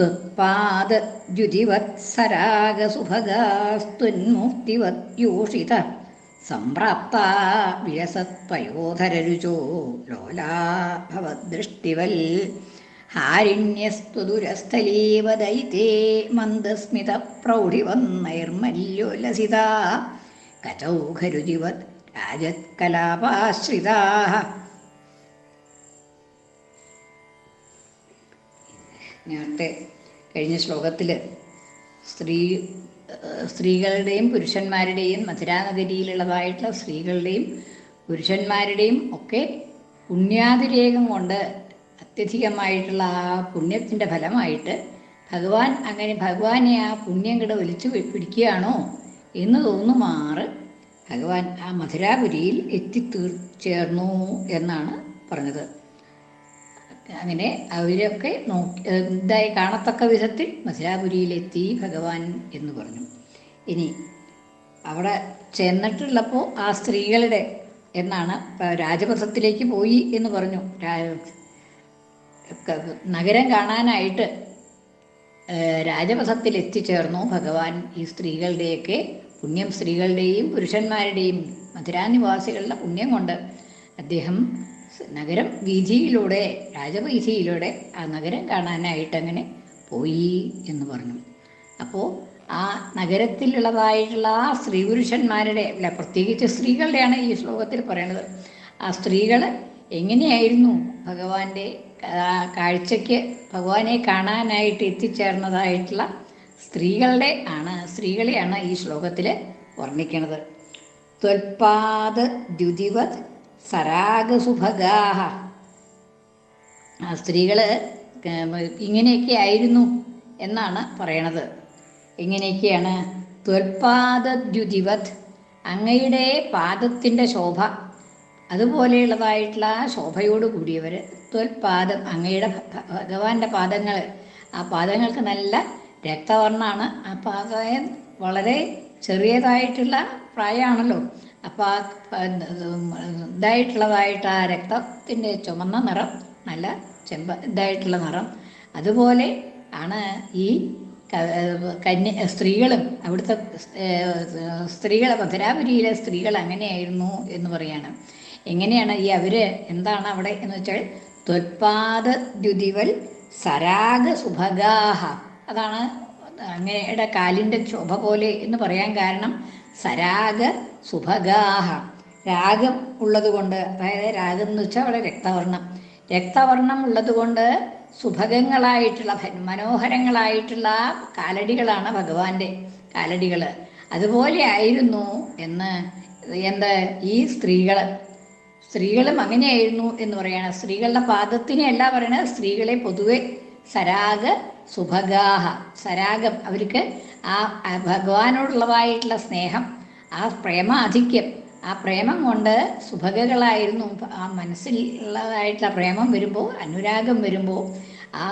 त्वत्पाद द्युतिवत्सरागसुभगास्त्वन्मूर्तिवत् योषितः सम्प्राप्ता विलसत्पयोधररुचो लोला भवद्दृष्टिवल् हारिण्यस्त्वदुरस्थलीव दयिते मन्दस्मितप्रौढिवन्नैर्मल्योल्लसिता कचौ खरुजिवत् राजत्कलापाश्रिताः നേരത്തെ കഴിഞ്ഞ ശ്ലോകത്തിൽ സ്ത്രീ സ്ത്രീകളുടെയും പുരുഷന്മാരുടെയും മധുരാനഗരിയിലുള്ളതായിട്ടുള്ള സ്ത്രീകളുടെയും പുരുഷന്മാരുടെയും ഒക്കെ പുണ്യാതിരേകം കൊണ്ട് അത്യധികമായിട്ടുള്ള ആ പുണ്യത്തിന്റെ ഫലമായിട്ട് ഭഗവാൻ അങ്ങനെ ഭഗവാനെ ആ പുണ്യം കിട വലിച്ചു പിടിക്കുകയാണോ എന്ന് തോന്നുമാറ് ഭഗവാൻ ആ മധുരാപുരിയിൽ എത്തിത്തീർ ചേർന്നു എന്നാണ് പറഞ്ഞത്. അങ്ങനെ അവരൊക്കെ നോക്കി ഇതായി കാണത്തക്ക വിധത്തിൽ മഥുരാപുരിയിലെത്തി ഭഗവാൻ എന്ന് പറഞ്ഞു. ഇനി അവിടെ ചെന്നിട്ടുള്ളപ്പോൾ ആ സ്ത്രീകളുടെ എന്നാണ് രാജപഥത്തിലേക്ക് പോയി എന്ന് പറഞ്ഞു. നഗരം കാണാനായിട്ട് രാജപഥത്തിൽ എത്തിച്ചേർന്നു ഭഗവാൻ ഈ സ്ത്രീകളുടെയൊക്കെ പുണ്യം സ്ത്രീകളുടെയും പുരുഷന്മാരുടെയും മധുരാനിവാസികളുടെ പുണ്യം കൊണ്ട്. അദ്ദേഹം നഗരം വീതിയിലൂടെ രാജവീതിയിലൂടെ ആ നഗരം കാണാനായിട്ട് അങ്ങനെ പോയി എന്ന് പറഞ്ഞു. അപ്പോൾ ആ നഗരത്തിലുള്ളതായിട്ടുള്ള ആ സ്ത്രീ പുരുഷന്മാരുടെ അല്ല പ്രത്യേകിച്ച് സ്ത്രീകളുടെയാണ് ഈ ശ്ലോകത്തിൽ പറയുന്നത് ആ സ്ത്രീകൾ എങ്ങനെയായിരുന്നു ഭഗവാന്റെ കാഴ്ചയ്ക്ക് ഭഗവാനെ കാണാനായിട്ട് എത്തിച്ചേർന്നതായിട്ടുള്ള സ്ത്രീകളുടെ ആണ് സ്ത്രീകളെയാണ് ഈ ശ്ലോകത്തിൽ വർണിക്കുന്നത് ത്വൽപാദ ദ്യുതിവത് സരാഗസുഭഗാഹ. ആ സ്ത്രീകൾ ഇങ്ങനെയൊക്കെ ആയിരുന്നു എന്നാണ് പറയണത്. എങ്ങനെയൊക്കെയാണ്? ത്വൽപാദദ്യുതിവത് അങ്ങയുടെ പാദത്തിന്റെ ശോഭ. അതുപോലെയുള്ളതായിട്ടുള്ള ശോഭയോട് കൂടിയവർ ത്വൽപാദം അങ്ങയുടെ ഭഗവാന്റെ പാദങ്ങൾ ആ പാദങ്ങൾക്ക് നല്ല രക്തവർണമാണ് ആ പാദം വളരെ ചെറിയതായിട്ടുള്ള പ്രായമാണല്ലോ. അപ്പോൾ ആ ഇതായിട്ടുള്ളതായിട്ട് ആ രക്തത്തിന്റെ ചുമന്ന നിറം നല്ല ചെമ്പ ഇതായിട്ടുള്ള നിറം. അതുപോലെ ആണ് ഈ കന്യ സ്ത്രീകളും അവിടുത്തെ സ്ത്രീകൾ മധുരാപുരിയിലെ സ്ത്രീകൾ അങ്ങനെയായിരുന്നു എന്ന് പറയാണ്. എങ്ങനെയാണ് ഈ അവർ എന്താണ് അവിടെ എന്ന് വെച്ചാൽ ത്വത്പാദ ദ്യുതിവൽ സരാഗ സുഭഗാഹ. അതാണ് അങ്ങയുടെ കാലിന്റെ ശോഭ പോലെ എന്ന് പറയാൻ കാരണം സരാഗ സുഭഗാഹ. രാഗം ഉള്ളതുകൊണ്ട് അതായത് രാഗം എന്ന് വെച്ചാൽ അവിടെ രക്തവർണം രക്തവർണം ഉള്ളതുകൊണ്ട് സുഭഗങ്ങളായിട്ടുള്ള മനോഹരങ്ങളായിട്ടുള്ള കാലടികളാണ് ഭഗവാന്റെ കാലടികൾ അതുപോലെ ആയിരുന്നു എന്ന് എന്ത് ഈ സ്ത്രീകൾ സ്ത്രീകളും അങ്ങനെയായിരുന്നു എന്ന് പറയണം. സ്ത്രീകളുടെ പാദത്തിനെയല്ല പറയണത് സ്ത്രീകളെ പൊതുവെ സരാഗ സുഭഗാഹ. സരാഗം അവർക്ക് ആ ഭഗവാനോടുള്ളതായിട്ടുള്ള സ്നേഹം ആ പ്രേമാധിക്യം ആ പ്രേമം കൊണ്ട് സുഭഗകളായിരുന്നു. ആ മനസ്സിലുള്ളതായിട്ടുള്ള പ്രേമം വരുമ്പോൾ അനുരാഗം വരുമ്പോൾ ആ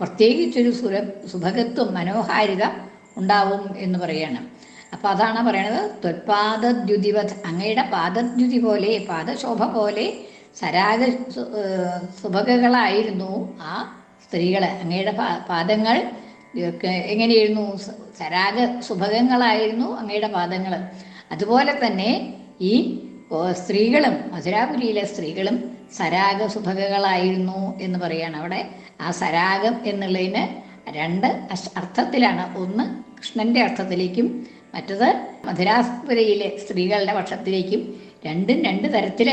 പ്രത്യേകിച്ചൊരു സുര സുഭഗത്വം മനോഹാരിത ഉണ്ടാവും എന്ന് പറയണം. അപ്പം അതാണ് പറയണത് ത്വത്പാദദ്യുതിവത് അങ്ങയുടെ പാദദ്യുതി പോലെ പാദശോഭ പോലെ സരാഗ സുഭഗകളായിരുന്നു ആ സ്ത്രീകൾ അങ്ങയുടെ പാദങ്ങൾ എങ്ങനെയായിരുന്നു? സരാഗ സുഭഗങ്ങളായിരുന്നു അങ്ങയുടെ പാദങ്ങൾ. അതുപോലെ തന്നെ ഈ സ്ത്രീകളും മധുരാപുരിയിലെ സ്ത്രീകളും സരാഗ സുഭകകളായിരുന്നു എന്ന് പറയാണ് അവിടെ. ആ സരാഗം എന്നുള്ളതിന് രണ്ട് അർത്ഥത്തിലാണ്. ഒന്ന് കൃഷ്ണന്റെ അർത്ഥത്തിലേക്കും മറ്റത് മധുരാപുരയിലെ സ്ത്രീകളുടെ പക്ഷത്തിലേക്കും. രണ്ടും രണ്ട് തരത്തിൽ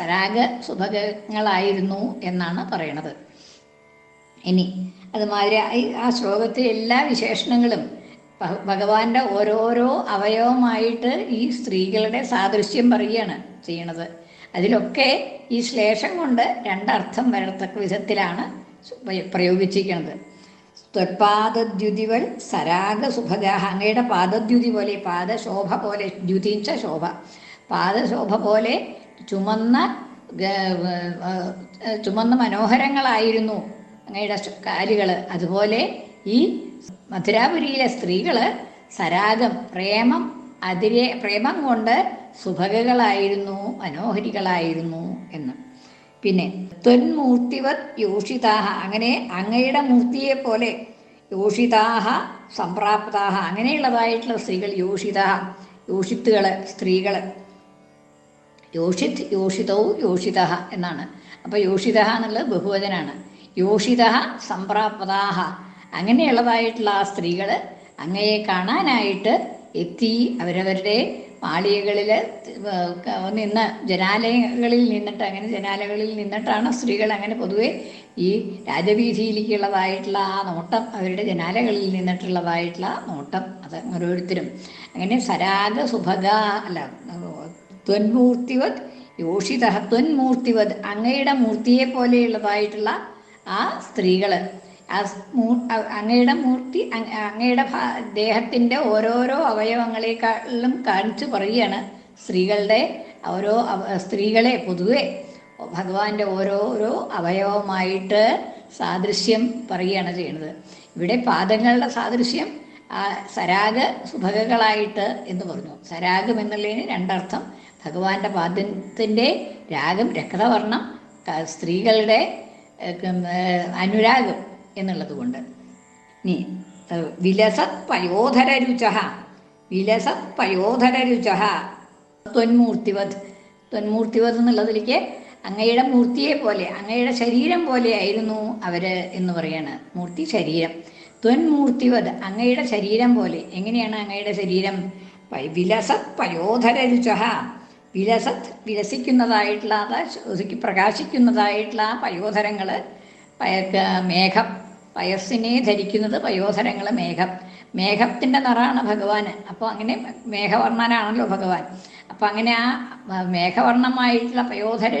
സരാഗ സുഭകങ്ങളായിരുന്നു എന്നാണ് പറയണത്. ഇനി അതുമാതിരി ആ ശ്ലോകത്തിലെ എല്ലാ വിശേഷണങ്ങളും ഭഗവാന്റെ ഓരോരോ അവയവമായിട്ട് ഈ സ്ത്രീകളുടെ സാദൃശ്യം പറയുകയാണ് ചെയ്യണത്. അതിലൊക്കെ ഈ ശ്ലേഷം കൊണ്ട് രണ്ടർത്ഥം വരത്തക്ക വിധത്തിലാണ് പ്രയോഗിച്ചിരിക്കുന്നത്. ത്വത്പാദദ്യുതിവൽ സരാഗ സുഭഗ അങ്ങയുടെ പാദദ്യുതി പോലെ പാദശോഭ പോലെ ദ്യുതിച്ച ശോഭ. പാദശോഭ പോലെ ചുമന്ന ചുമന്ന മനോഹരങ്ങളായിരുന്നു അങ്ങയുടെ കാലുകൾ അതുപോലെ ഈ മധുരാപുരിയിലെ സ്ത്രീകൾ സരാഗം പ്രേമം അതിരെ പ്രേമം കൊണ്ട് സുഭഗകളായിരുന്നു മനോഹരികളായിരുന്നു എന്ന്. പിന്നെ ത്വന്മൂർത്തിവത് യോഷിതാഹ. അങ്ങനെ അങ്ങയുടെ മൂർത്തിയെ പോലെ യോഷിതാഹ സംപ്രാപ്താഹ അങ്ങനെയുള്ളതായിട്ടുള്ള സ്ത്രീകൾ യോഷിതാഹ യോഷിത്തുകൾ സ്ത്രീകൾ യോഷിത് യോഷിതവും യോഷിത എന്നാണ്. അപ്പോൾ യോഷിത എന്നുള്ളത് ബഹുവചനാണ്. യോഷിത സംപ്രാപ്താഹ അങ്ങനെയുള്ളതായിട്ടുള്ള ആ സ്ത്രീകൾ അങ്ങയെ കാണാനായിട്ട് എത്തി. അവരവരുടെ മാളികകളിൽ നിന്ന് ജനാലയങ്ങളിൽ നിന്നിട്ട് അങ്ങനെ ജനാലകളിൽ നിന്നിട്ടാണ് സ്ത്രീകൾ അങ്ങനെ പൊതുവെ ഈ രാജവീതിയിലേക്കുള്ളതായിട്ടുള്ള ആ നോട്ടം അവരുടെ ജനാലകളിൽ നിന്നിട്ടുള്ളതായിട്ടുള്ള നോട്ടം അത് ഓരോരുത്തരും. അങ്ങനെ സരാഗ സുഭഗ അല്ല ത്വൻമൂർത്തിവത് യോഷിത ത്വൻമൂർത്തിവത് അങ്ങയുടെ മൂർത്തിയെ പോലെയുള്ളതായിട്ടുള്ള ആ സ്ത്രീകൾ ആ അങ്ങയുടെ മൂർത്തി അങ്ങയുടെ ദേഹത്തിന്റെ ഓരോരോ അവയവങ്ങളെക്കാളും കാണിച്ചു പറയുകയാണ് സ്ത്രീകളുടെ ഓരോ സ്ത്രീകളെ പൊതുവെ. ഭഗവാന്റെ ഓരോരോ അവയവമായിട്ട് സാദൃശ്യം പറയുകയാണ് ചെയ്യുന്നത്. ഇവിടെ പാദങ്ങളുടെ സാദൃശ്യം സരാഗ സുഭഗകളായിട്ട് എന്ന് പറഞ്ഞു. സരാഗം എന്നുള്ളതിന് രണ്ടർത്ഥം. ഭഗവാന്റെ പാദത്തിന്റെ രാഗം രക്തവർണം സ്ത്രീകളുടെ അനുരാഗം എന്നുള്ളത് കൊണ്ട്. നീ വിലസത് പയോധരരുച വിലസത് പയോധരരുച ത്വന്മൂർത്തിവത്. ത്വന്മൂർത്തിവത് എന്നുള്ളതിലേക്ക് അങ്ങയുടെ മൂർത്തിയെ പോലെ അങ്ങയുടെ ശരീരം പോലെയായിരുന്നു അവർ എന്ന് പറയാണ്. മൂർത്തി ശരീരം. ത്വന്മൂർത്തിവത് അങ്ങയുടെ ശരീരം പോലെ. എങ്ങനെയാണ് അങ്ങയുടെ ശരീരം? വിലസത് പയോധരരുച വിലസത് വിലസിക്കുന്നതായിട്ടുള്ള പ്രകാശിക്കുന്നതായിട്ടുള്ള ആ പയോധരങ്ങൾ മേഘം പയസ്സിനെ ധരിക്കുന്നത് പയോധരങ്ങൾ മേഘം. മേഘത്തിന്റെ നിറാണ് ഭഗവാൻ. അപ്പോൾ അങ്ങനെ മേഘവർണനാണല്ലോ ഭഗവാൻ. അപ്പോൾ അങ്ങനെ ആ മേഘവർണമായിട്ടുള്ള പയോധര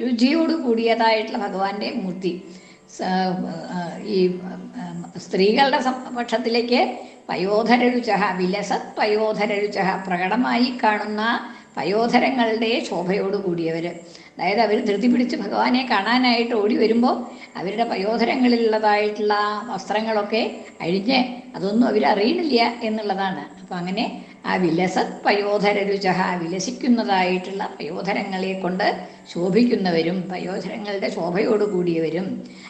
രുചിയോട് കൂടിയതായിട്ടുള്ള ഭഗവാന്റെ മൂർത്തി. ഈ സ്ത്രീകളുടെ പക്ഷത്തിലേക്ക് പയോധര രുചഹ വിലസത് പയോധര രുചഹ പ്രകടമായി കാണുന്ന പയോധരങ്ങളുടെ ശോഭയോട് കൂടിയവർ അതായത് അവർ ധൃതി പിടിച്ച് ഭഗവാനെ കാണാനായിട്ട് ഓടി വരുമ്പോൾ അവരുടെ പയോധരങ്ങളിലുള്ളതായിട്ടുള്ള വസ്ത്രങ്ങളൊക്കെ അഴിഞ്ഞ് അതൊന്നും അവരറിയണില്ല എന്നുള്ളതാണ്. അപ്പം അങ്ങനെ ആ വിലസത് പയോധരരുച വിലസിക്കുന്നതായിട്ടുള്ള പയോധരങ്ങളെ കൊണ്ട് ശോഭിക്കുന്നവരും പയോധരങ്ങളുടെ ശോഭയോട് കൂടിയവരും.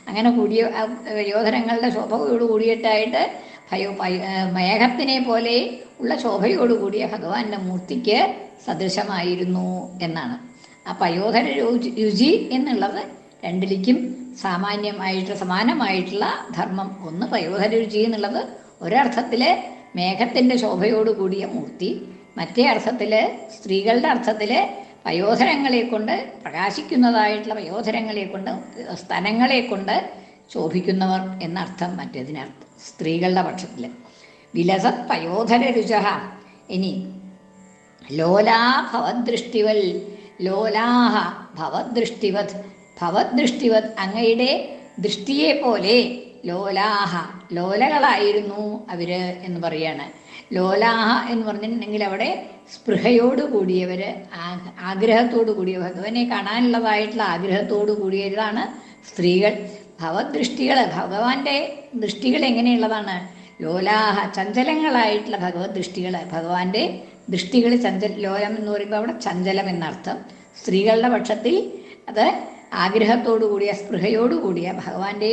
അങ്ങനെ കൂടിയ പയോധരങ്ങളുടെ ശോഭയോട് കൂടിയിട്ടായിട്ട് ഭയോ മേഘത്തിനെ പോലെ ഉള്ള ശോഭയോടുകൂടിയ ഭഗവാന്റെ മൂർത്തിക്ക് സദൃശമായിരുന്നു എന്നാണ്. ആ പയോധര രുചി എന്നുള്ളത് രണ്ടിലേക്കും സാമാന്യമായിട്ട് സമാനമായിട്ടുള്ള ധർമ്മം. ഒന്ന് പയോധര രുചി എന്നുള്ളത് ഒരർത്ഥത്തിൽ മേഘത്തിന്റെ ശോഭയോട് കൂടിയ മൂർത്തി മറ്റേ അർത്ഥത്തിൽ സ്ത്രീകളുടെ അർത്ഥത്തിൽ പയോധരങ്ങളെ കൊണ്ട് പ്രകാശിക്കുന്നതായിട്ടുള്ള പയോധരങ്ങളെ കൊണ്ട് സ്ഥലങ്ങളെ കൊണ്ട് ശോഭിക്കുന്നവർ എന്നർത്ഥം മറ്റേതിനർത്ഥം സ്ത്രീകളുടെ പക്ഷത്തിൽ വിലസത് പയോധര രുച ഇനി ലോലാ ഭവദൃഷ്ടിവൽ ലോലാഹ ഭവദൃഷ്ടിവത് ഭവദൃഷ്ടിവത് അങ്ങയുടെ ദൃഷ്ടിയെ പോലെ ലോലാഹ ലോലകളായിരുന്നു അവർ എന്ന് പറയാണ്. ലോലാഹ എന്ന് പറഞ്ഞിട്ടുണ്ടെങ്കിൽ അവിടെ സ്പൃഹയോട് കൂടിയവര് ആഗ്രഹത്തോടു കൂടിയ ഭഗവാനെ കാണാനുള്ളതായിട്ടുള്ള ആഗ്രഹത്തോടു കൂടിയതാണ് സ്ത്രീകൾ. ഭവദൃഷ്ടികൾ ഭഗവാന്റെ ദൃഷ്ടികൾ എങ്ങനെയുള്ളതാണ്? ലോലാഹ ചഞ്ചലങ്ങളായിട്ടുള്ള ഭഗവത് ദൃഷ്ടികൾ ഭഗവാന്റെ ദൃഷ്ടികൾ ചഞ്ചൽ ലോലം എന്ന് പറയുമ്പോൾ അവിടെ ചഞ്ചലം എന്നർത്ഥം. സ്ത്രീകളുടെ പക്ഷത്തിൽ അത് ആഗ്രഹത്തോടു കൂടിയ സ്പൃഹയോടു കൂടിയ ഭഗവാന്റെ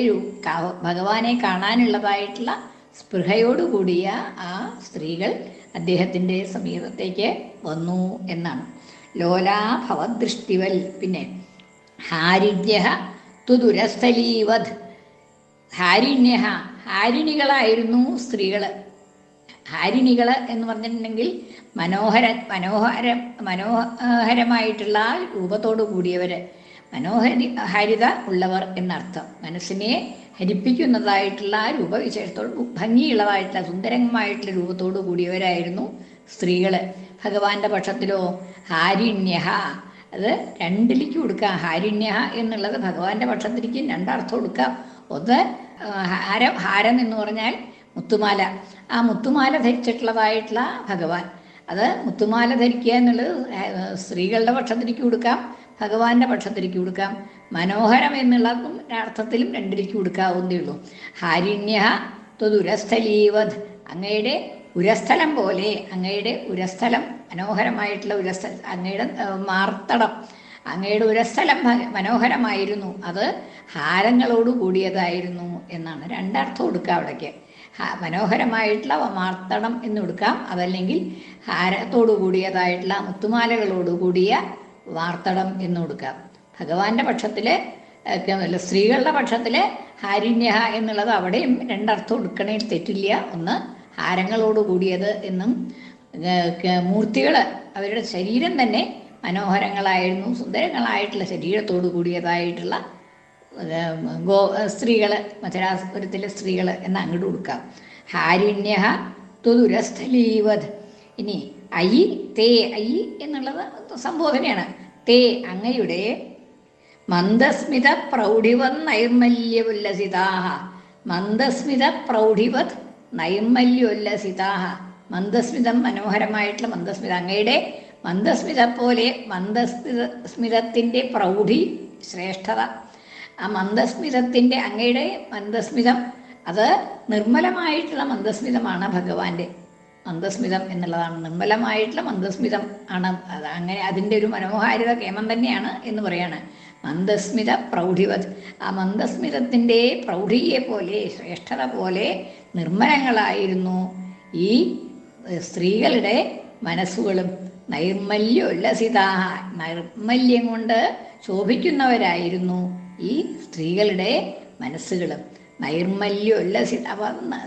ഭഗവാനെ കാണാനുള്ളതായിട്ടുള്ള സ്പൃഹയോടു കൂടിയ ആ സ്ത്രീകൾ അദ്ദേഹത്തിന്റെ സമീപത്തേക്ക് വന്നു എന്നാണ്. ലോലാ ഭവദൃഷ്ടിവൽ. പിന്നെ ഹാരിണ്യ തുദുരസ്ഥലീവത് ഹാരിണ്യ ഹാരിണികളായിരുന്നു സ്ത്രീകൾ ഹാരിണികൾ എന്ന് പറഞ്ഞിട്ടുണ്ടെങ്കിൽ മനോഹര മനോഹര മനോഹരമായിട്ടുള്ള രൂപത്തോടു കൂടിയവർ മനോഹരി ഹരിത ഉള്ളവർ എന്നർത്ഥം. മനസ്സിനെ ഹരിപ്പിക്കുന്നതായിട്ടുള്ള രൂപവിശേഷത്തോട് ഭംഗിയുള്ളതായിട്ടുള്ള സുന്ദരമായിട്ടുള്ള രൂപത്തോടു കൂടിയവരായിരുന്നു സ്ത്രീകൾ ഭഗവാന്റെ പക്ഷത്തിലോ ഹാരിണ്യ അത് രണ്ടിലേക്ക് കൊടുക്കാം. ഹാരിണ്യ എന്നുള്ളത് ഭഗവാന്റെ പക്ഷത്തിലേക്ക് രണ്ടർത്ഥം കൊടുക്കാം. ഒന്ന് ആ, ഹാരം ഹാരം എന്ന് പറഞ്ഞാൽ മുത്തുമാല. ആ മുത്തുമാല ധരിച്ചിട്ടുള്ളതായിട്ടുള്ള ഭഗവാൻ. അത് മുത്തുമാല ധരിക്കുക എന്നുള്ളത് സ്ത്രീകളുടെ പക്ഷത്തിലേക്ക് കൊടുക്കാം ഭഗവാന്റെ പക്ഷത്തിലേക്ക് കൊടുക്കാം. മനോഹരം എന്നുള്ളതും അർത്ഥത്തിലും രണ്ടിലേക്ക് കൊടുക്കാവുന്നേ ഉള്ളൂ. ഹാരിണ്യ ത്വതുരസ്ഥലീവത് അങ്ങയുടെ ഉരസ്ഥലം പോലെ അങ്ങയുടെ ഉരസ്ഥലം മനോഹരമായിട്ടുള്ള ഉരസ്ഥ അങ്ങയുടെ മാർത്തടം അങ്ങയുടെ ഉരസ്ഥലം മനോഹരമായിരുന്നു. അത് ഹാരങ്ങളോട് കൂടിയതായിരുന്നു എന്നാണ്. രണ്ടർത്ഥം കൊടുക്കുക അവിടേക്ക്. മനോഹരമായിട്ടുള്ള മാർത്തടം എന്ന് കൊടുക്കാം. അതല്ലെങ്കിൽ ഹാരത്തോടു കൂടിയതായിട്ടുള്ള മുത്തുമാലകളോട് കൂടിയ വാർത്തടം എന്ന് കൊടുക്കാം. ഭഗവാന്റെ പക്ഷത്തിൽ സ്ത്രീകളുടെ പക്ഷത്തിൽ ഹാരിണ്യ എന്നുള്ളത് അവിടെയും രണ്ടർത്ഥം എടുക്കണേ തെറ്റില്ല. ഒന്ന് ഹാരങ്ങളോട് കൂടിയത് എന്നും മൂർത്തികൾ അവരുടെ ശരീരം തന്നെ മനോഹരങ്ങളായിരുന്നു സുന്ദരങ്ങളായിട്ടുള്ള ശരീരത്തോടു കൂടിയതായിട്ടുള്ള ഗോ സ്ത്രീകൾ മഥുരാപുരത്തിലെ സ്ത്രീകൾ എന്ന് അങ്ങോട്ട് കൊടുക്കാം. ഹാരിണ്യ തുതുരസ്ഥലീവത്. ഇനി ഐ തേ ഐ എന്നുള്ളത് സംബോധനയാണ്. തേ അങ്ങയുടെ മന്ദസ്മിത പ്രൗഢിവത് നൈർമല്യവുല്ലസിതാഹ. മന്ദസ്മിത പ്രൗഢിവത് നൈർമല്യോല്ലസിതാഹ മന്ദസ്മിതം മനോഹരമായിട്ടുള്ള മന്ദസ്മിത അങ്ങയുടെ മന്ദസ്മിത പോലെ മന്ദസ്മിത സ്മിതത്തിന്റെ പ്രൗഢി ശ്രേഷ്ഠത ആ മന്ദസ്മിതത്തിന്റെ അങ്ങയുടെ മന്ദസ്മിതം അത് നിർമ്മലമായിട്ടുള്ള മന്ദസ്മിതമാണ് ഭഗവാന്റെ. മന്ദസ്മിതം എന്നുള്ളതാണ് നിർമ്മലമായിട്ടുള്ള മന്ദസ്മിതം ആണ്. അത് അങ്ങനെ അതിന്റെ ഒരു മനോഹാരിത കേമം തന്നെയാണ് എന്ന് പറയാണ്. മന്ദസ്മിത പ്രൗഢിവത്. ആ മന്ദസ്മിതത്തിന്റെ പ്രൗഢിയെ പോലെ ശ്രേഷ്ഠത പോലെ നിർമ്മലങ്ങളായിരുന്നു ഈ സ്ത്രീകളുടെ മനസ്സുകളും. നൈർമല്യം ഉല്ലസിതാഹ നൈർമല്യം കൊണ്ട് ശോഭിക്കുന്നവരായിരുന്നു. ഈ സ്ത്രീകളുടെ മനസ്സുകളും നൈർമല്യമല്ല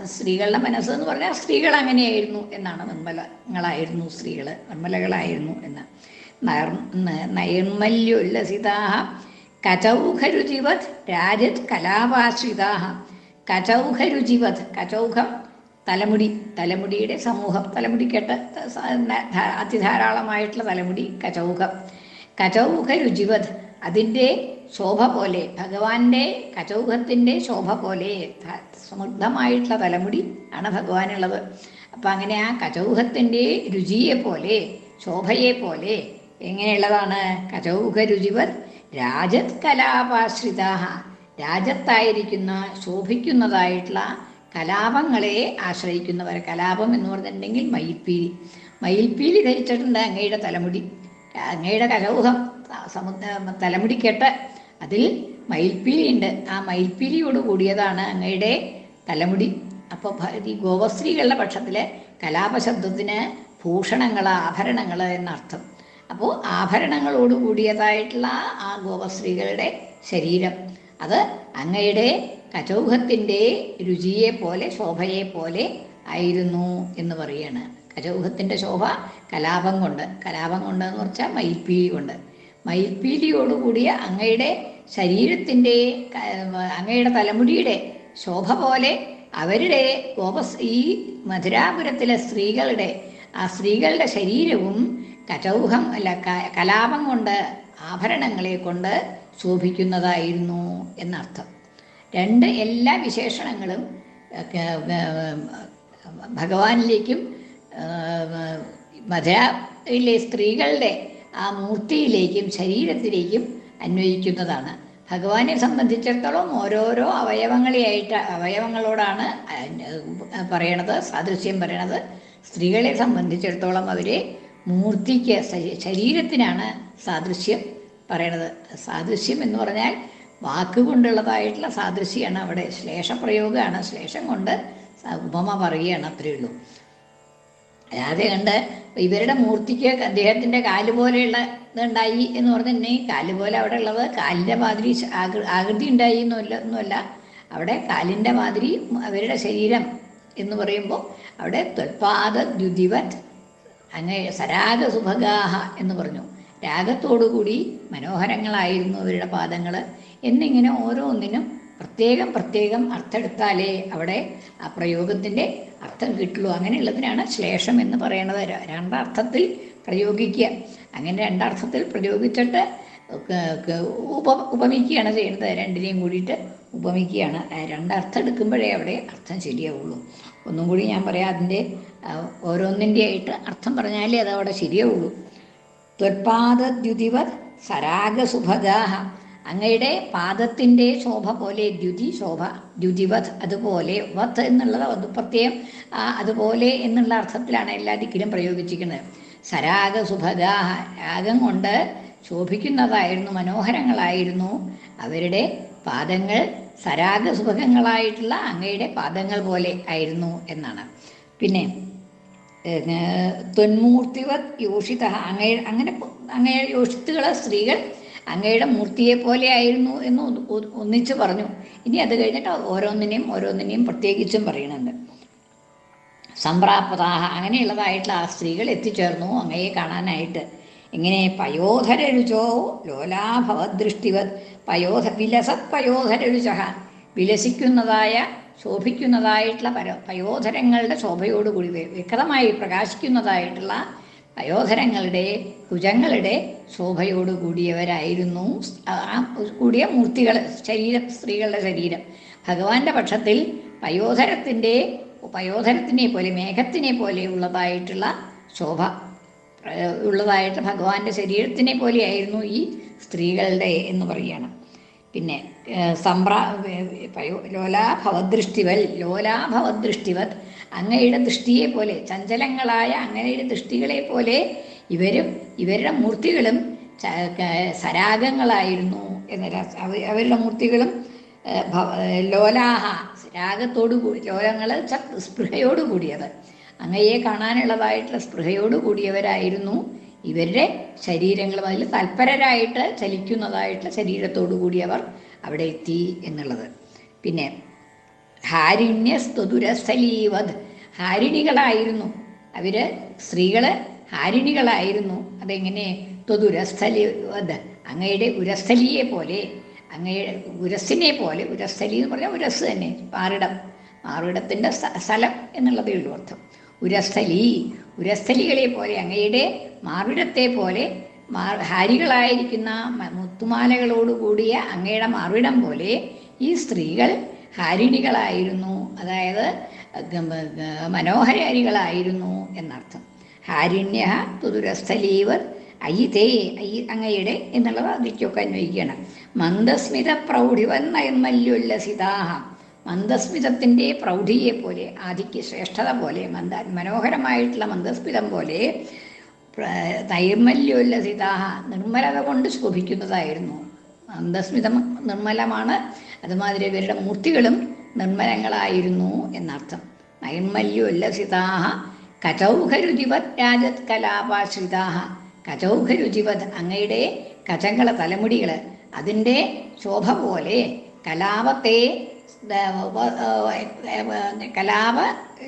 സ്ത്രീകളുടെ മനസ്സ് എന്ന് പറഞ്ഞാൽ സ്ത്രീകൾ അങ്ങനെയായിരുന്നു എന്നാണ് നിർമ്മലങ്ങളായിരുന്നു സ്ത്രീകൾ നിർമ്മലകളായിരുന്നു എന്ന്. നൈർ ന- നൈർമല്യം ഉല്ലസിതാഹ കചൗഖരുചിവത് രാജത് കലാപാശ്രിതാഹ. കചൗഖരുചിവത് കചൗഖം തലമുടി തലമുടിയുടെ സമൂഹം. തലമുടിക്കെട്ട് അതിധാരാളമായിട്ടുള്ള തലമുടി കചൗഖം കചൗഖരുചിവത് അതിന്റെ ശോഭ പോലെ ഭഗവാന്റെ കചൗഹത്തിന്റെ ശോഭ പോലെ സമൃദ്ധമായിട്ടുള്ള തലമുടി ആണ് ഭഗവാനുള്ളത്. അപ്പം അങ്ങനെ ആ കചൗഹത്തിന്റെ രുചിയെ പോലെ ശോഭയെ പോലെ എങ്ങനെയുള്ളതാണ്? കചൗഹ രുചിവർ രാജത് കലാപാശ്രിത രാജത്തായിരിക്കുന്ന ശോഭിക്കുന്നതായിട്ടുള്ള കലാപങ്ങളെ ആശ്രയിക്കുന്നവർ. കലാപം എന്ന് പറഞ്ഞിട്ടുണ്ടെങ്കിൽ മയിൽപ്പീലി. മയിൽപ്പീലി ധരിച്ചിട്ടുണ്ട് അങ്ങയുടെ തലമുടി. അങ്ങയുടെ കലൗഹം സമുദ്ര തലമുടിക്കെട്ട് അതിൽ മയിൽപ്പീലിയുണ്ട് ആ മയിൽപ്പീലിയോട് കൂടിയതാണ് അങ്ങയുടെ തലമുടി. അപ്പോൾ ഈ ഗോവസ്ത്രീകളുടെ പക്ഷത്തിൽ കലാപശബ്ദത്തിന് ഭൂഷണങ്ങൾ ആഭരണങ്ങൾ എന്നർത്ഥം. അപ്പോൾ ആഭരണങ്ങളോട് കൂടിയതായിട്ടുള്ള ആ ഗോവസ്ത്രീകളുടെ ശരീരം. അത് അങ്ങയുടെ കചൗഹത്തിന്റെ രുചിയെ പോലെ ശോഭയെ പോലെ ആയിരുന്നു എന്ന് പറയാണ്. കചൗഹത്തിന്റെ ശോഭ കലാപം കൊണ്ട്. കലാപം കൊണ്ട് എന്ന് മയിൽപ്പീലി കൊണ്ട്. മയിൽപ്പീലിയോടുകൂടിയ അങ്ങയുടെ ശരീരത്തിന്റെ അങ്ങയുടെ തലമുടിയുടെ ശോഭ പോലെ അവരുടെ ഗോപസ് ഈ മധുരാപുരത്തിലെ സ്ത്രീകളുടെ ആ സ്ത്രീകളുടെ ശരീരവും കചൗഹം അല്ല കലാപം കൊണ്ട് ആഭരണങ്ങളെ കൊണ്ട് ശോഭിക്കുന്നതായിരുന്നു എന്നർത്ഥം. രണ്ട് എല്ലാ വിശേഷണങ്ങളും ഭഗവാനിലേക്കും മധുരയിലെ സ്ത്രീകളുടെ ആ മൂർത്തിയിലേക്കും ശരീരത്തിലേക്കും അന്വയിക്കുന്നതാണ്. ഭഗവാനെ സംബന്ധിച്ചിടത്തോളം ഓരോരോ അവയവങ്ങളെയായിട്ട് അവയവങ്ങളോടാണ് പറയണത് സാദൃശ്യം പറയണത്. സ്ത്രീകളെ സംബന്ധിച്ചിടത്തോളം അവരെ മൂർത്തിക്ക് ശരീ- ശരീരത്തിനാണ് സാദൃശ്യം പറയണത്. സാദൃശ്യം എന്ന് പറഞ്ഞാൽ വാക്കുകൊണ്ടുള്ളതായിട്ടുള്ള സാദൃശ്യമാണ് അവിടെ. ശ്ലേഷപ്രയോഗമാണ്. ശ്ലേഷം കൊണ്ട് ഉപമ പറയുകയാണ് അത്രയേ ഉള്ളൂ. അല്ലാതെ കണ്ട് ഇവരുടെ മൂർത്തിക്ക് അദ്ദേഹത്തിന്റെ കാൽ പോലെയുള്ള ഇതുണ്ടായി എന്ന് പറഞ്ഞിട്ടുണ്ടെങ്കിൽ കാൽ പോലെ അവിടെ ഉള്ളത് കാലിന്റെ മാതിരി ആകൃതി ഉണ്ടായി എന്നല്ല ഒന്നുമല്ല. അവിടെ കാലിന്റെ മാതിരി അവരുടെ ശരീരം എന്ന് പറയുമ്പോൾ അവിടെ ത്വൽപാദ ദ്യുതിവത് അങ്ങനെ സരാഗ സുഭഗാഹ എന്ന് പറഞ്ഞു. രാഗത്തോടുകൂടി മനോഹരങ്ങളായിരുന്നു അവരുടെ പാദങ്ങൾ എന്നിങ്ങനെ ഓരോന്നിനും പ്രത്യേകം പ്രത്യേകം അർത്ഥമെടുത്താലേ അവിടെ ആ പ്രയോഗത്തിന്റെ അർത്ഥം കിട്ടുള്ളൂ. അങ്ങനെയുള്ളതിനാണ് ശ്ലേഷം എന്ന് പറയുന്നത്. രണ്ടർത്ഥത്തിൽ പ്രയോഗിക്കുക. അങ്ങനെ രണ്ടർത്ഥത്തിൽ പ്രയോഗിച്ചിട്ട് ഉപ ഉപമിക്കുകയാണ് ചെയ്യുന്നത്. രണ്ടിനെയും കൂടിയിട്ട് ഉപമിക്കുകയാണ്. രണ്ടർത്ഥം എടുക്കുമ്പോഴേ അവിടെ അർത്ഥം ശരിയാവുള്ളൂ. ഒന്നും കൂടി ഞാൻ പറയാം. അതിന്റെ ഓരോന്നിന്റെ ആയിട്ട് അർത്ഥം പറഞ്ഞാലേ അത് അവിടെ ശരിയാവുള്ളൂ. ത്വൽപാദദ്യുതിവത് സരാഗസുഭഗാഹ. അങ്ങയുടെ പാദത്തിന്റെ ശോഭ പോലെ ദ്യുതി ശോഭ ദ്യുതിവത് അതുപോലെ വത് എന്നുള്ളത് അത് പ്രത്യേകം അതുപോലെ എന്നുള്ള അർത്ഥത്തിലാണ് എല്ലാ ദിക്കിലും പ്രയോഗിച്ചിരിക്കുന്നത്. സരാഗസുഭഗാഹ രാഗം കൊണ്ട് ശോഭിക്കുന്നതായിരുന്നു മനോഹരങ്ങളായിരുന്നു അവരുടെ പാദങ്ങൾ. സരാഗ സുഭകങ്ങളായിട്ടുള്ള അങ്ങയുടെ പാദങ്ങൾ പോലെ ആയിരുന്നു എന്നാണ്. പിന്നെ തൊന്മൂർത്തിവത് യോഷിത അങ്ങ അങ്ങനെ അങ്ങയുടെ യോഷിത്തുകൾ സ്ത്രീകൾ അങ്ങയുടെ മൂർത്തിയെ പോലെ ആയിരുന്നു എന്ന് ഒന്നിച്ചു പറഞ്ഞു. ഇനി അത് കഴിഞ്ഞിട്ട് ഓരോന്നിനെയും ഓരോന്നിനെയും പ്രത്യേകിച്ചും പറയുന്നുണ്ട് സംപ്രാപ്താഹ അങ്ങനെയുള്ളതായിട്ടുള്ള ആ സ്ത്രീകൾ എത്തിച്ചേർന്നു അങ്ങയെ കാണാനായിട്ട്. ഇങ്ങനെ പയോധരരുചോ ലോലാഭവദൃഷ്ടിവത് പയോധ വിലസത് പയോധരരുചഹ വിലസിക്കുന്നതായ ശോഭിക്കുന്നതായിട്ടുള്ള പര പയോധരങ്ങളുടെ ശോഭയോടുകൂടി വ്യ- വ്യക്തമായി പ്രകാശിക്കുന്നതായിട്ടുള്ള പയോധരങ്ങളുടെ ഭുജങ്ങളുടെ ശോഭയോട് കൂടിയവരായിരുന്നു. ആ- കൂടിയ മൂർത്തികൾ ശരീരം സ്ത്രീകളുടെ ശരീരം. ഭഗവാന്റെ പക്ഷത്തിൽ പയോധരത്തിന്റെ പയോധരത്തിനെ പോലെ മേഘത്തിനെ പോലെ ഉള്ളതായിട്ടുള്ള ശോഭ ഉള്ളതായിട്ട് ഭഗവാന്റെ ശരീരത്തിനെ പോലെയായിരുന്നു ഈ സ്ത്രീകളുടെ എന്ന് പറയുകയാണ്. പിന്നെ ഏഹ് പയോ ലോലാഭവദൃഷ്ടിവൽ ലോലാഭവദൃഷ്ടിവത് അങ്ങയുടെ ദൃഷ്ടിയെ പോലെ ചഞ്ചലങ്ങളായ അങ്ങയുടെ ദൃഷ്ടികളെ പോലെ ഇവരും ഇവരുടെ മൂർത്തികളും സരാഗങ്ങളായിരുന്നു എന്ന അവരുടെ മൂർത്തികളും ലോലാഹ രാഗത്തോടു കൂടി ലോലങ്ങൾ സ്പൃഹയോട് കൂടിയത് അങ്ങയെ കാണാനുള്ളതായിട്ടുള്ള സ്പൃഹയോട് കൂടിയവരായിരുന്നു ഇവരുടെ ശരീരങ്ങളും. അതിൽ തൽപരരായിട്ട് ചലിക്കുന്നതായിട്ടുള്ള ശരീരത്തോടു കൂടിയവർ അവിടെ എത്തി എന്നുള്ളത്. പിന്നെ ഹാരിണ്യസ്തുരസ്ഥലീവത് ഹാരിണികളായിരുന്നു. അവർ സ്ത്രീകൾ ഹാരിണികളായിരുന്നു. അതെങ്ങനെ? ത്വതുരസ്ഥലിവത് അങ്ങയുടെ ഉരസ്ഥലിയെ പോലെ അങ്ങയുടെ ഉരസ്സിനെ പോലെ ഉരസ്ഥലി എന്ന് പറഞ്ഞാൽ ഉരസ് തന്നെ മാറിടം. മാറിടത്തിന്റെ സ്ഥലം എന്നുള്ളതേ ഉള്ളൂ അർത്ഥം. ഉരസ്ഥലി ഉരസ്ഥലികളെ പോലെ അങ്ങയുടെ മാറിടത്തെ പോലെ മാ ഹാരികളായിരിക്കുന്ന മുത്തുമാലകളോടുകൂടിയ മുത്തുമാലകളോട് കൂടിയ അങ്ങയുടെ മാറിടം പോലെ ഈ സ്ത്രീകൾ ഹാരിണികളായിരുന്നു. അതായത് മനോഹരാരികളായിരുന്നു എന്നർത്ഥം. ഹാരിണ്യ തുതുരസ്ഥലീവർ അയിതേ അയി അങ്ങയുടെ എന്നുള്ളത് അതിക്കൊക്കെ അന്വയിക്കണം മന്ദസ്മിത പ്രൗഢിവൻ നൈർമല്യോല്ലസിതാഹ മന്ദസ്മിതത്തിന്റെ പ്രൗഢിയെ പോലെ ആദിക്ക് ശ്രേഷ്ഠത പോലെ മന്ദ മനോഹരമായിട്ടുള്ള മന്ദസ്മിതം പോലെ നൈർമല്യോല്ലസിതാഹ നിർമ്മലത കൊണ്ട് ശോഭിക്കുന്നതായിരുന്നു. മന്ദസ്മിതം നിർമ്മലമാണ്. അതുമാതിരി ഇവരുടെ മൂർത്തികളും നിർമ്മലങ്ങളായിരുന്നു എന്നർത്ഥം. നൈർമല്യോല്ലസിതാഹ കചൗഹരുചിവത് രാജത് കലാപാശ്രിതാഹ കചൗഹരുചിവത് അങ്ങയുടെ കചങ്ങള തലമുടികൾ അതിന്റെ ശോഭ പോലെ കലാപത്തെ കലാപ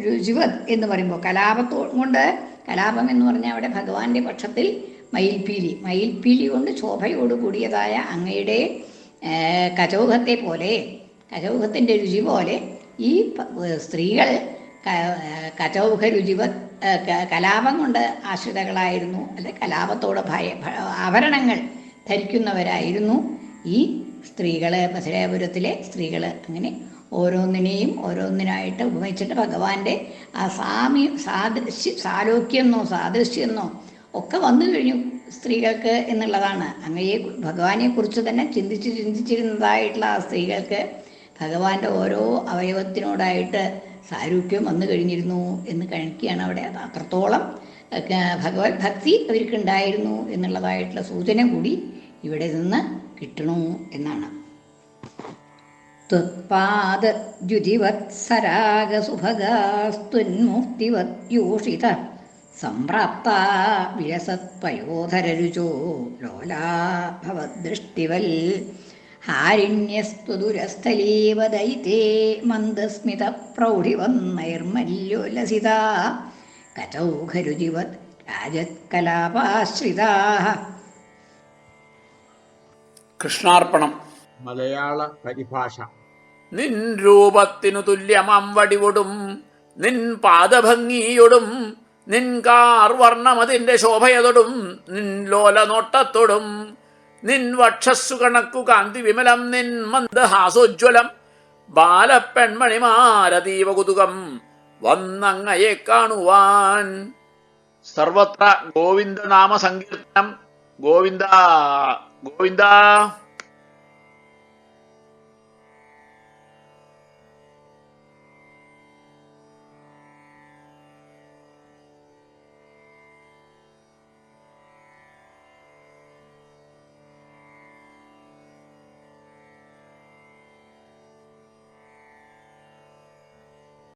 രുചിവത് എന്ന് പറയുമ്പോൾ കലാപത്തോ കൊണ്ട് കലാപം എന്ന് പറഞ്ഞാൽ അവിടെ ഭഗവാന്റെ പക്ഷത്തിൽ മയിൽപ്പീലി മയിൽപ്പീലി കൊണ്ട് ശോഭയോട് കൂടിയതായ അങ്ങയുടെ കചൗഹത്തെ പോലെ കചൗഹത്തിന്റെ രുചി പോലെ ഈ സ്ത്രീകൾ കചൗഹ രുചിവ കലാപം കൊണ്ട് ആശ്രിതകളായിരുന്നു. അല്ലെ കലാപത്തോട് ഭയ ആഭരണങ്ങൾ ധരിക്കുന്നവരായിരുന്നു ഈ സ്ത്രീകൾ ബസരാപുരത്തിലെ സ്ത്രീകൾ അങ്ങനെ ഓരോന്നിനെയും ഓരോന്നിനായിട്ട് ഉപമിച്ചിട്ട് ഭഗവാന്റെ ആ സാമ്യം സാദൃശ്യ സാലോക്യെന്നോ സാദൃശ്യെന്നോ ഒക്കെ വന്നു കഴിഞ്ഞു. സ്ത്രീകൾക്ക് എന്നുള്ളതാണ്. അങ്ങയെ ഭഗവാനെക്കുറിച്ച് തന്നെ ചിന്തിച്ച് ചിന്തിച്ചിരുന്നതായിട്ടുള്ള ആ സ്ത്രീകൾക്ക് ഭഗവാന്റെ ഓരോ അവയവത്തിനോടായിട്ട് സാരൂപ്യം വന്നു കഴിഞ്ഞിരുന്നു എന്ന് കഴിക്കുകയാണ് അവിടെ. അത് അത്രത്തോളം ഭഗവത് ഭക്തി അവർക്കുണ്ടായിരുന്നു എന്നുള്ളതായിട്ടുള്ള സൂചന കൂടി ഇവിടെ നിന്ന് കിട്ടണു എന്നാണ്. ത്വത്പാദദ്യുതിവത്സരാഗസുഭഗാസ്തുന്മൂർത്തിവത് യൂഷിത സംപ്രാപ്ത വിലസത്പയോധരരുചോ ലോലാഭവദൃഷ്ടിവൽ ഹാരിണ്യസ്തുദുരസ്ഥലീവദൈതേ മന്ദസ്മിത പ്രൗഢിവന്നൈർമല്യോല്ലസിത കചൗഖരുചിവത് രാജത്കലാപാശ്രിതാ. കൃഷ്ണാർപ്പണം. മലയാള പരിഭാഷ. നിൻ രൂപത്തിനു തുല്യമം വടിവൊടും നിൻ പാദഭംഗിയൊടും നിൻ വർണമതിന്റെ ശോഭയതൊടും നിൻ ലോല നോട്ടത്തൊടും. നിൻ വക്ഷസ്സു കണക്കു കാന്തി വിമലം നിൻ മന്ദഹാസോജ്വലം. ബാലപ്പെൺമണിമാരതീവ കുതുകം വന്നങ്ങയെ കാണുവാൻ. സർവത്ര ഗോവിന്ദനാമ സങ്കീർത്തനം ഗോവിന്ദ ഗോവിന്ദ.